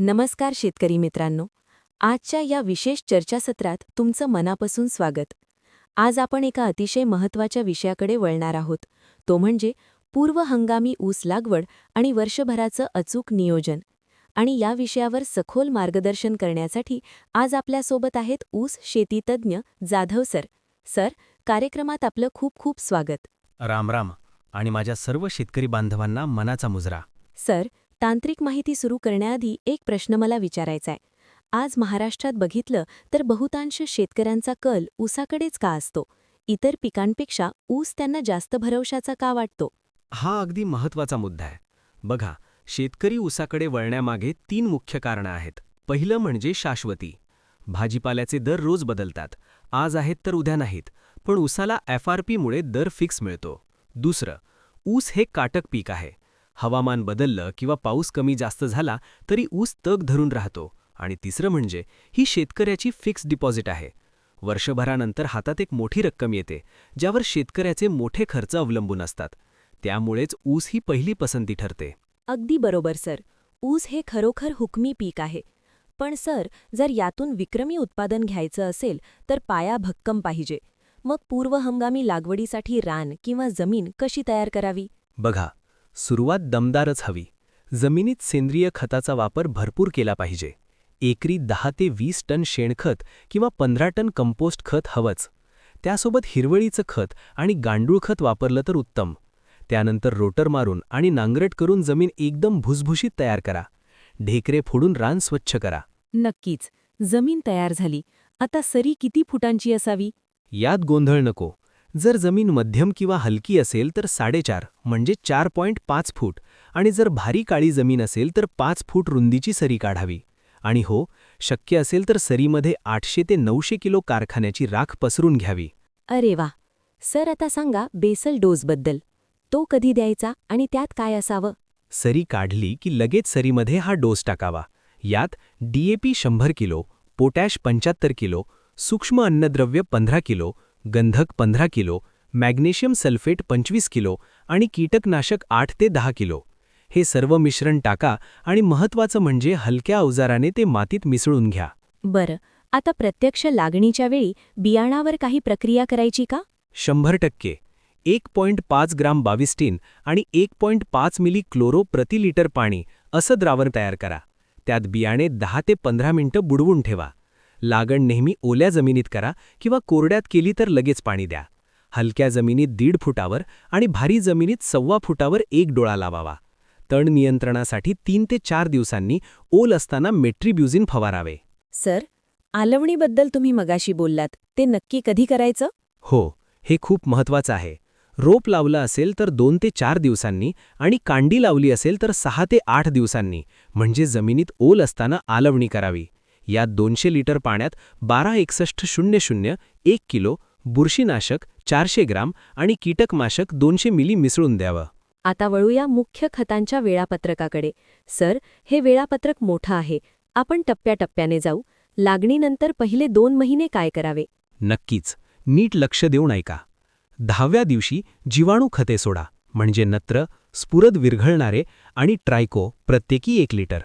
नमस्कार शेतकरी मित्रांनो. आजच्या या विशेष चर्चासत्रात तुमचं मनापासून स्वागत. आज आपण एका अतिशय महत्त्वाच्या विषयाकडे वळणार आहोत. तो म्हणजे पूर्व हंगामी ऊस लागवड आणि वर्षभराचं अचूक नियोजन. आणि या विषयावर सखोल मार्गदर्शन करण्यासाठी आज आपल्यासोबत आहेत ऊस शेतीतज्ञ जाधव सर. सर कार्यक्रमात आपलं खूप खूप स्वागत. राम राम. आणि माझ्या सर्व शेतकरी बांधवांना मनाचा मुजरा. सर तांत्रिक माहिती सुरू करण्याआधी एक प्रश्न मला विचारायचा आहे आज महाराष्ट्रात बघितलं तर बहुतांश शेतकऱ्यांचा कल ऊसाकडेच का असतो? इतर पिकांपेक्षा ऊस त्यांना जास्त भरवशाचा का वाटतो? हा अगदी महत्त्वाचा मुद्दा आहे. बघा शेतकरी ऊसाकडे वळण्यामागे तीन मुख्य कारणं आहेत. पहिलं म्हणजे शाश्वती. भाजीपाल्याचे दर रोज बदलतात. आज आहेत तर उद्या नाहीत. पण ऊसाला एफ आर पीमुळे दर फिक्स मिळतो. दुसरं ऊस हे काटक पीक आहे. हवामान बदललं किंवा पाऊस कमी जास्त झाला तरी ऊस तग धरून राहतो. आणि तिसरं म्हणजे ही शेतकऱ्याची फिक्स डिपॉझिट आहे. वर्षभरानंतर हातात एक मोठी रक्कम येते ज्यावर शेतकऱ्याचे मोठे खर्च अवलंबून असतात. त्यामुळेच ऊस ही पहिली पसंती ठरते. अगदी बरोबर सर. ऊस हे खरोखर हुकमी पीक आहे. पण सर जर यातून विक्रमी उत्पादन घ्यायचं असेल तर पाया भक्कम पाहिजे. मग पूर्व हंगामी लागवडीसाठी रान किंवा जमीन कशी तयार करावी? बघा सुरुवात दमदारच हवी. जमिनीत सेंद्रिय खताचा वापर भरपूर केला पाहिजे. एकरी दहा ते वीस टन शेणखत किंवा पंधरा टन कंपोस्ट खत हवंच. त्यासोबत हिरवळीचं खत आणि गांडूळ खत वापरलं तर उत्तम. त्यानंतर रोटर मारून आणि नांगरट करून जमीन एकदम भुसभुशीत तयार करा. ढेकरे फोडून रान स्वच्छ करा. नक्कीच. जमीन तयार झाली. आता सरी किती फुटांची असावी? यात गोंधळ नको. जर जमीन मध्यम किंवा हलकी असेल तर साडेचार म्हणजे चार पॉईंट पाच फूट. आणि जर भारी काळी जमीन असेल तर पाच फूट रुंदीची सरी काढावी. आणि हो शक्य असेल तर सरीमध्ये आठशे ते नऊशे किलो कारखान्याची राख पसरून घ्यावी. अरे वा! सर आता सांगा बेसल डोसबद्दल. तो कधी द्यायचा आणि त्यात काय असावं? सरी काढली की लगेच सरीमध्ये हा डोस टाकावा. यात डीएपी शंभर किलो पोटॅश पंच्याहत्तर किलो सूक्ष्म अन्नद्रव्य पंधरा किलो गंधक पंधरा किलो मॅग्नेशियम सल्फेट पंचवीस किलो आणि कीटकनाशक आठ ते दहा किलो. हे सर्व मिश्रण टाका आणि महत्वाचं म्हणजे हलक्या अवजाराने ते मातीत मिसळून घ्या. बरं आता प्रत्यक्ष लागणीच्या वेळी बियाणावर काही प्रक्रिया करायची का? शंभर टक्के. एक पॉईंट पाच ग्राम बाविस्टीन आणि एक पॉईंट पाच मिली क्लोरो प्रति लिटर पाणी असं द्रावण तयार करा. त्यात बियाणे दहा ते पंधरा मिनिटं बुडवून ठेवा. लागण नेहमी ओल्या जमिनीत करा किंवा कोरड्यात केली तर लगेच पाणी द्या. हलक्या जमिनीत दीड फुटावर आणि भारी जमिनीत सव्वा फुटावर एक डोळा लावावा. तण नियंत्रणासाठी तीन ते चार दिवसांनी ओल असताना मेट्रीब्युझिन फवारावे. सर आलवणीबद्दल तुम्ही मगाशी बोललात ते नक्की कधी करायचं? हो हे खूप महत्वाचं आहे. रोप लावलं असेल तर दोन ते चार दिवसांनी आणि कांडी लावली असेल तर सहा ते आठ दिवसांनी म्हणजे जमिनीत ओल असताना आलवणी करावी. यात दोनशे लिटर पाण्यात बारा एकसष्ट शून्य शून्य एक किलो बुरशीनाशक चारशे ग्राम आणि कीटकनाशक दोनशे मिली मिसळून द्यावं. आता वळूया मुख्य खतांच्या वेळापत्रकाकडे. सर हे वेळापत्रक मोठं आहे. आपण टप्प्याटप्प्याने जाऊ. लागणीनंतर पहिले दोन महिने काय करावे? नक्कीच. नीट लक्ष देऊन ऐका. दहाव्या दिवशी जीवाणू खते सोडा. म्हणजे नत्र स्फुरद विरघळणारे आणि ट्रायको प्रत्येकी एक लिटर.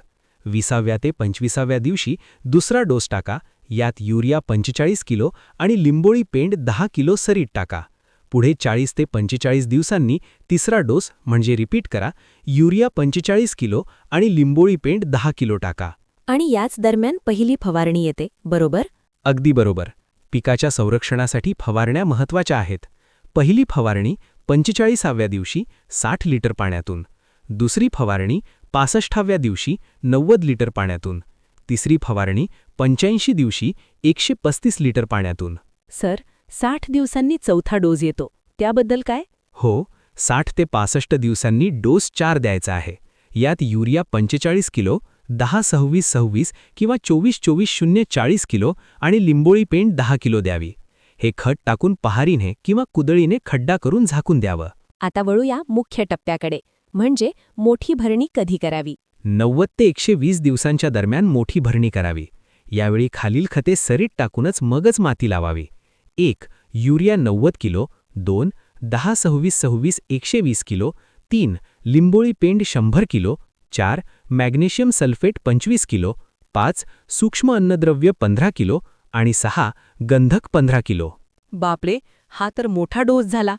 विसाव्या ते पंचवीसाव्या दिवशी दुसरा डोस टाका यात युरिया पंचेचाळीस किलो आणि लिंबोळी पेंड दहा किलो सरीत टाका. पुढे चाळीस ते पंचेचाळीस दिवसांनी तिसरा डोस म्हणजे रिपीट करा युरिया पंचेचाळीस किलो आणि लिंबोळी पेंड दहा किलो टाका. आणि याच दरम्यान पहिली फवारणी येते बरोबर? अगदी बरोबर. पिकाच्या संरक्षणासाठी फवारण्या महत्त्वाच्या आहेत. पहिली फवारणी पंचेचाळीसाव्या दिवशी साठ लिटर पाण्यातून दुसरी फवारणी पासष्टाव्या दिवशी नव्वद लिटर पाण्यातून तिसरी फवारणी पंच्याऐंशी दिवशी एकशे पस्तीस लिटर पाण्यातून. सर साठ दिवसांनी चौथा डोस येतो. त्याबद्दल काय? हो साठ ते पासष्ट दिवसांनी डोस चार द्यायचा आहे. यात युरिया पंचेचाळीस किलो दहा सव्वीस सव्वीस किंवा चोवीस चोवीस शून्य चाळीस किलो आणि लिंबोळी पेंट दहा किलो द्यावी. हे खत टाकून पहारीने किंवा कुदळीने खड्डा करून झाकून द्यावं. आता वळूया मुख्य टप्प्याकडे. म्हणजे मोठी भरणी कधी करावी? नव्वद ते एकशे वीस दिवसांच्या दरम्यान मोठी भरणी करावी. यावेळी खालील खते सरीत टाकूनच मगच माती लावावी. एक युरिया नव्वद किलो. दोन दहा सव्वीस सव्वीस एकशे वीस किलो. तीन लिंबोळी पेंड शंभर किलो. चार मॅग्नेशियम सल्फेट पंचवीस किलो. पाच सूक्ष्म अन्नद्रव्य पंधरा किलो. आणि सहा गंधक पंधरा किलो. बापरे! हा तर मोठा डोस झाला.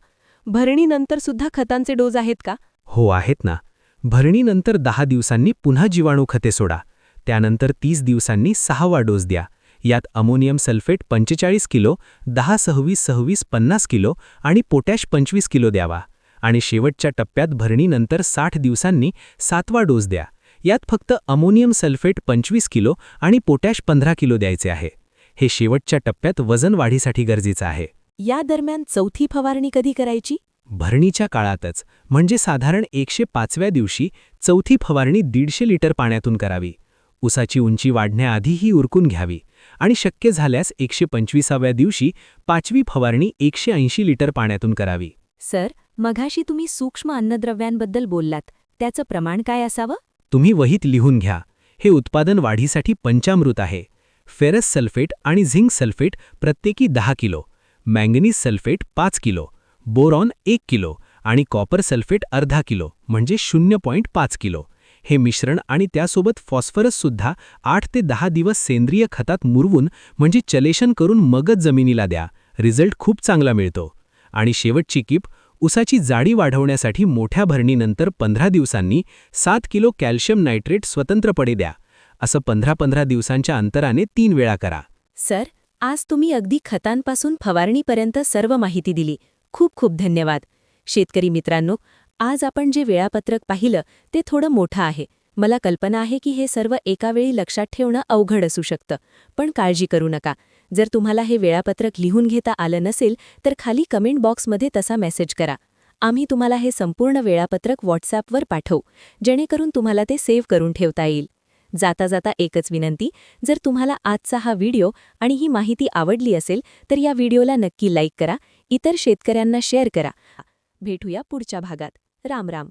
भरणीनंतर सुद्धा खतांचे डोस आहेत का? हो आहेत ना. भरणीनंतर दहा दिवसांनी पुन्हा जीवाणू खते सोडा. त्यानंतर तीस दिवसांनी सहावा डोस द्या. यात अमोनियम सल्फेट पंचेचाळीस किलो दहा सव्वीस सव्वीस पन्नास किलो आणि पोटॅश पंचवीस किलो द्यावा. आणि शेवटच्या टप्प्यात भरणीनंतर साठ दिवसांनी सातवा डोस द्या. यात फक्त अमोनियम सल्फेट पंचवीस किलो आणि पोटॅश पंधरा किलो द्यायचे आहे. हे शेवटच्या टप्प्यात वजन वाढीसाठी गरजेचं आहे. या दरम्यान चौथी फवारणी कधी करायची? भरणीच्या काळातच म्हणजे साधारण एकशे पाचव्या दिवशी चौथी फवारणी दीडशे लिटर पाण्यातून करावी. उसाची उंची वाढण्याआधी ही उरकून घ्यावी आणि शक्य झाल्यास एकशे पंचवीसाव्या दिवशी पाचवी फवारणी एकशे ऐंशी लिटर पाण्यातून करावी. सर मघाशी तुम्ही सूक्ष्म अन्नद्रव्यांबद्दल बोललात त्याचं प्रमाण काय असावं? तुम्ही वहीत लिहून घ्या. हे उत्पादन वाढीसाठी पंचामृत आहे. फेरस सल्फेट आणि झिंक सल्फेट प्रत्येकी दहा किलो. मँगनीज सल्फेट पाच किलो. बोरॉन एक किलो आणि कॉपर सल्फेट अर्धा किलो म्हणजे शून्य पॉईंट पाच किलो. हे मिश्रण आणि त्यासोबत फॉस्फरससुद्धा आठ ते दहा दिवस सेंद्रिय खतात मुरवून म्हणजे चलेशन करून मगच जमिनीला द्या. रिझल्ट खूप चांगला मिळतो. आणि शेवटची कीप उसाची जाडी वाढवण्यासाठी मोठ्या भरणीनंतर पंधरा दिवसांनी सात किलो कॅल्शियम नायट्रेट स्वतंत्रपणे द्या. असं पंधरा पंधरा दिवसांच्या अंतराने तीन वेळा करा. सर आज तुम्ही अगदी खतांपासून फवारणीपर्यंत सर्व माहिती दिली. खूप खूप धन्यवाद. शेतकरी मित्रांनो आज आपण जे वेळापत्रक पाहिलं ते थोडं मोठं आहे. मला कल्पना आहे की हे सर्व एका वेळी लक्षात ठेवणं अवघड असू शकतं. पण काळजी करू नका. जर तुम्हाला हे वेळापत्रक लिहून घेता आलं नसेल तर खाली कमेंट बॉक्समध्ये तसा मेसेज करा. आम्ही तुम्हाला हे संपूर्ण वेळापत्रक व्हॉट्सॲपवर पाठवू जेणेकरून तुम्हाला ते सेव्ह करून ठेवता येईल. जाता जाता एकच विनंती जर तुम्हाला आजचा हा व्हिडिओ आणि ही माहिती आवडली असेल तर या व्हिडिओला नक्की लाईक करा इतर शेतकऱ्यांना शेअर करा. भेटूया पुढच्या भागात. राम राम.